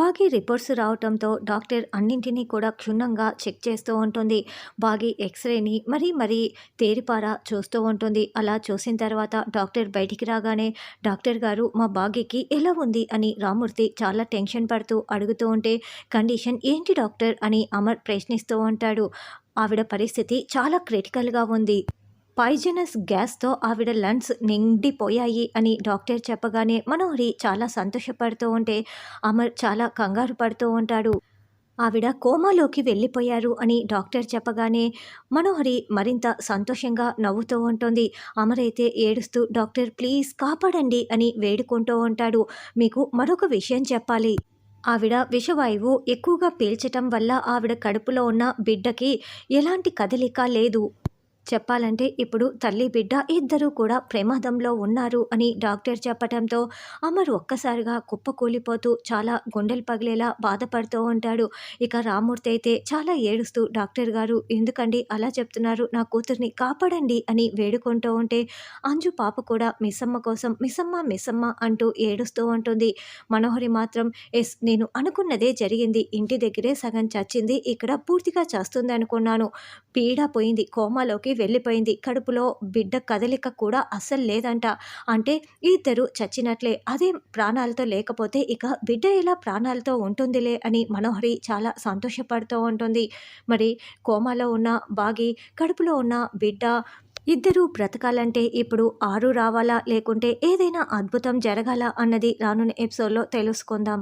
బాగి reports రావటంతో doctor అన్నింటినీ కూడా క్షుణ్ణంగా చెక్ చేస్తూ ఉంటుంది. బాగి ఎక్స్రేని మరీ మరీ తేరిపారా చూస్తూ ఉంటుంది. అలా చూసిన తర్వాత డాక్టర్ బయటికి రాగానే డాక్టర్ గారు మా బాగికి ఎలా ఉంది? అని రామూర్తి చాలా టెన్షన్ పడుతూ అడుగుతూ ఉంటే కండిషన్ ఏంటి డాక్టర్? అని అమర్ ప్రశ్నిస్తూ ఉంటాడు. ఆవిడ పరిస్థితి చాలా క్రిటికల్గా ఉంది. పైజనస్ గ్యాస్తో ఆవిడ లంగ్స్ నిండిపోయాయి అని డాక్టర్ చెప్పగానే మనోహరి చాలా సంతోషపడుతూ ఉంటే అమర్ చాలా కంగారు పడుతూ ఉంటాడు. ఆవిడ కోమాలోకి వెళ్ళిపోయారు అని డాక్టర్ చెప్పగానే మనోహరి మరింత సంతోషంగా నవ్వుతూ ఉంటుంది. అమరైతే ఏడుస్తూ డాక్టర్ ప్లీజ్ కాపాడండి అని వేడుకుంటూ ఉంటాడు. మీకు మరొక విషయం చెప్పాలి. ఆవిడ విషవాయువు ఎక్కువగా పీల్చటం వల్ల ఆవిడ కడుపులో ఉన్న బిడ్డకి ఎలాంటి కదలిక లేదు. చెప్పాలంటే ఇప్పుడు తల్లి బిడ్డ ఇద్దరూ కూడా ప్రమాదంలో ఉన్నారు అని డాక్టర్ చెప్పటంతో అమర్ ఒక్కసారిగా కుప్పకూలిపోతూ చాలా గుండెలు పగిలేలా బాధపడుతూ ఉంటాడు. ఇక రామూర్తి అయితే చాలా ఏడుస్తూ డాక్టర్ గారు ఎందుకండి అలా చెప్తున్నారు? నా కూతుర్ని కాపాడండి అని వేడుకుంటూ ఉంటే అంజు పాప కూడా మిస్సమ్మ కోసం మిస్సమ్మ మిస్సమ్మ అంటూ ఏడుస్తూ ఉంటుంది. మనోహరి మాత్రం ఎస్ నేను అనుకున్నదే జరిగింది. ఇంటి దగ్గరే సగం చచ్చింది. ఇక్కడ పూర్తిగా చేస్తుంది అనుకున్నాను పీడ పోయింది కోమాలోకి వెళ్ళిపోయింది. కడుపులో బిడ్డ కదలిక కూడా అస్సలు లేదంట. అంటే ఇద్దరు చచ్చినట్లే. అదే ప్రాణాలతో లేకపోతే ఇక బిడ్డ ఇలా ప్రాణాలతో ఉంటుందిలే అని మనోహరి చాలా సంతోషపడుతూ ఉంటుంది. మరి కోమాలో ఉన్న బాగి కడుపులో ఉన్న బిడ్డ ఇద్దరూ బ్రతకాలంటే ఇప్పుడు ఆరు రావాలా? లేకుంటే ఏదైనా అద్భుతం జరగాల? అన్నది రానున్న ఎపిసోడ్లో తెలుసుకుందాం.